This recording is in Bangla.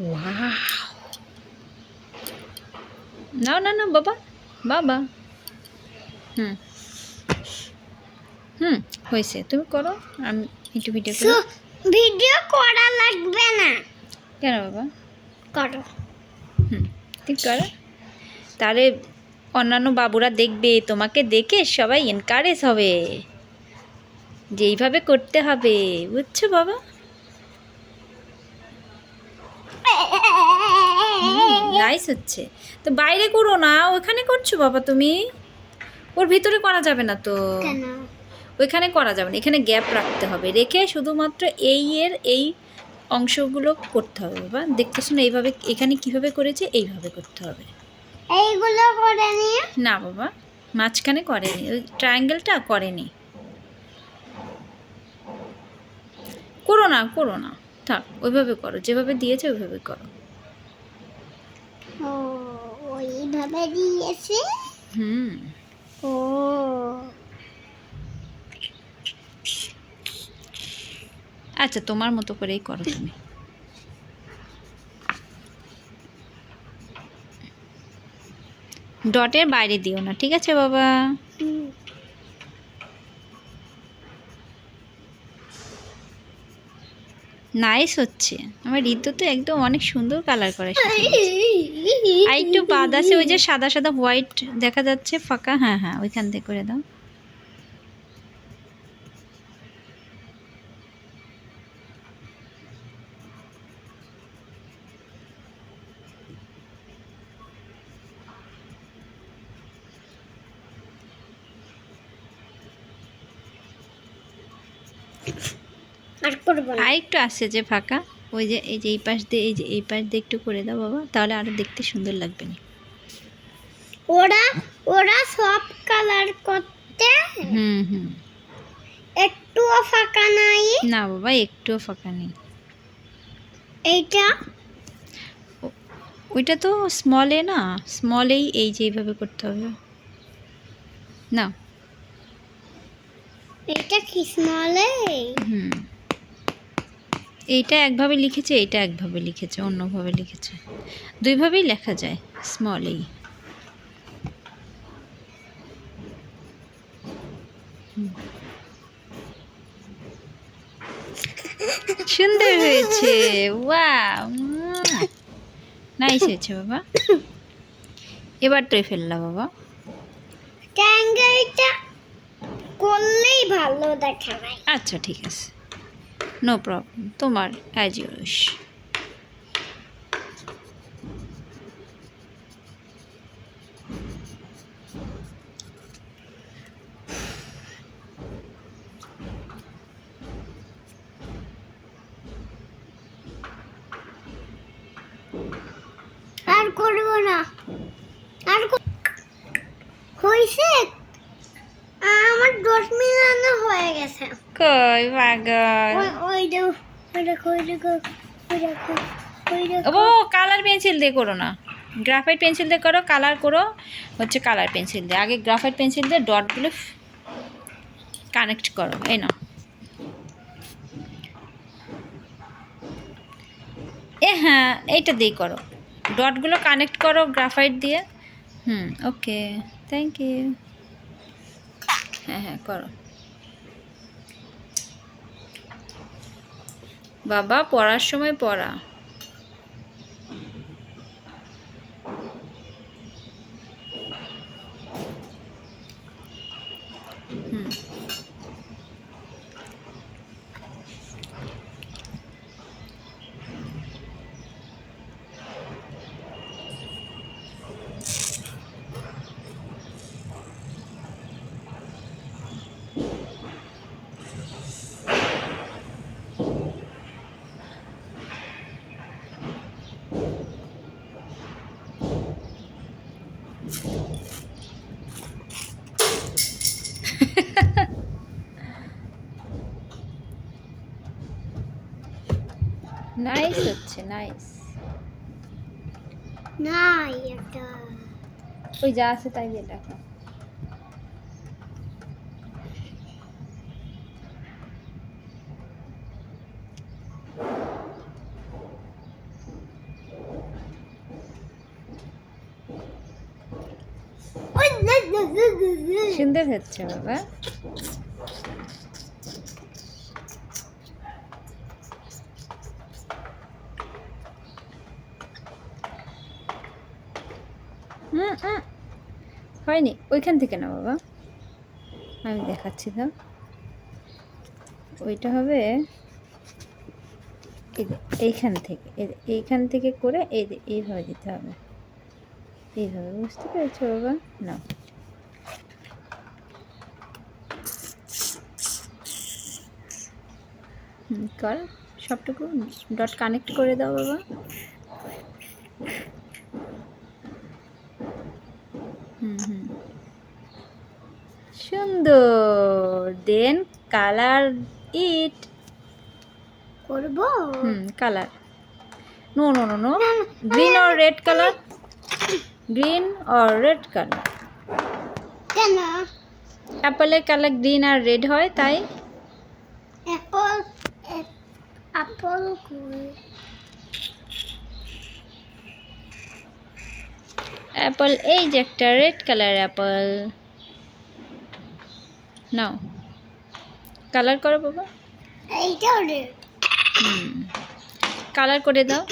ওয়াও না না না বাবা বাবা হুম হুম হয়েছে তুমি করো আমি একটু ভিডিও করো। ভিডিও করা লাগবে না। কেন বাবা? করো। হুম ঠিক করো। তাহলে অন্যান্য বাবুরা দেখবে তোমাকে দেখে সবাই এনকারেজ হবে। যে এইভাবে করতে হবে বুঝছ বাবা? নাইস হচ্ছে। তো বাইরে করো না ওখানে করছ বাবা তুমি? ওর ভিতরে করা যাবে না তো। ওইখানে করা যাবে না এখানে গ্যাপ রাখতে হবে। রেখে শুধুমাত্র এই এর এই অংশগুলো করতে হবে বাবা। দেখতে না এইভাবে এখানে কীভাবে করেছে এইভাবে করতে হবে। এইগুলো করে নিয়ে? না বাবা মাঝখানে করেনি। ওই ট্রায়াঙ্গেলটা করেনি। করো না করো না। থাক ওইভাবে করো যেভাবে দিয়েছে ওইভাবে করো। ও ওইভাবে দিয়েছে? হুম। ও। আচ্ছা তোমার মতো করেই করো তুমি। ডটের বাইরে দিও না ঠিক আছে বাবা? নাইস হচ্ছে। আমার ঋতু তো একদম অনেক সুন্দর কালার করে আর একটু বাদ আছে, ওই যে সাদা সাদা হোয়াইট দেখা যাচ্ছে, ফাঁকা। হ্যাঁ হ্যাঁ ওইখান থেকে করে দাও। আর করব আর একটু আছে যে ফাঁকা ওই যে এই যে এই পাশ দিয়ে এই যে এই পাশ দিয়ে একটু করে দাও বাবা তাহলে আরও দেখতে সুন্দর লাগবে না। ওরা ওরা সব কালার করতে? হুম হুম। একটুও ফাঁকা নাই? না বাবা একটুও ফাঁকা নেই। এইটা? ওইটা তো স্মলে না স্মলেই এই যে এইভাবে করতে হবে। না এটা কি স্মলে হুম। এইটা একভাবে লিখেছে এইটা একভাবে লিখেছে অন্যভাবে লিখেছে। দুইভাবেই লেখা যায় স্মলেই সুন্দর হয়েছে নাইস হয়েছে বাবা। এবার তো ফেললা বাবা। ট্যাঙ্গেলটা করলেই ভালো দেখা যায়। আচ্ছা ঠিক আছে। নো প্রবলেম তোমার অ্যাজ ইউ উইশ আর করব না। আর হয়েছে আমার দশ মিলানো হয়ে গেছে। কই পাগল ও কালার পেন্সিল দিয়ে করো না। গ্রাফাইট পেন্সিল দিয়ে করো কালার করো হচ্ছে কালার পেন্সিল দিয়ে। আগে গ্রাফাইট পেন্সিল দিয়ে ডটগুলো কানেক্ট করো এই না এ হ্যাঁ এইটা দিয়ে করো। ডটগুলো কানেক্ট করো গ্রাফাইট দিয়ে। হুম ওকে থ্যাংক ইউ হ্যাঁ হ্যাঁ করো। বাবা পড়ার সময় পড়া। নাইস হচ্ছে নাইস নাই এটা ওই যা আছে তাই দিয়ে দেখো। সুন্দর হচ্ছে বাবা। হয়নি, ওইখান থেকে না বাবা। আমি দেখাচ্ছি তো। ওইটা হবে এই এইখান থেকে, এই এইখান থেকে করে এই এইভাবে দিতে হবে। এইভাবে, বুঝতে পেরেছ বাবা? না কর, সবটুকু ডট কানেক্ট করে দাও বাবা হুম হুম সুন্দর। দেন কালার ইট করব? হুম colour no no no no green or red colour green or red colour কেন? অ্যাপেলের কালার গ্রিন আর রেড হয় তাই? অ্যাপল আপল অ্যাপল এই যে একটা রেড কালার অ্যাপল। নাও। কালার করো বাবা। এইটাও কালার করে দাও।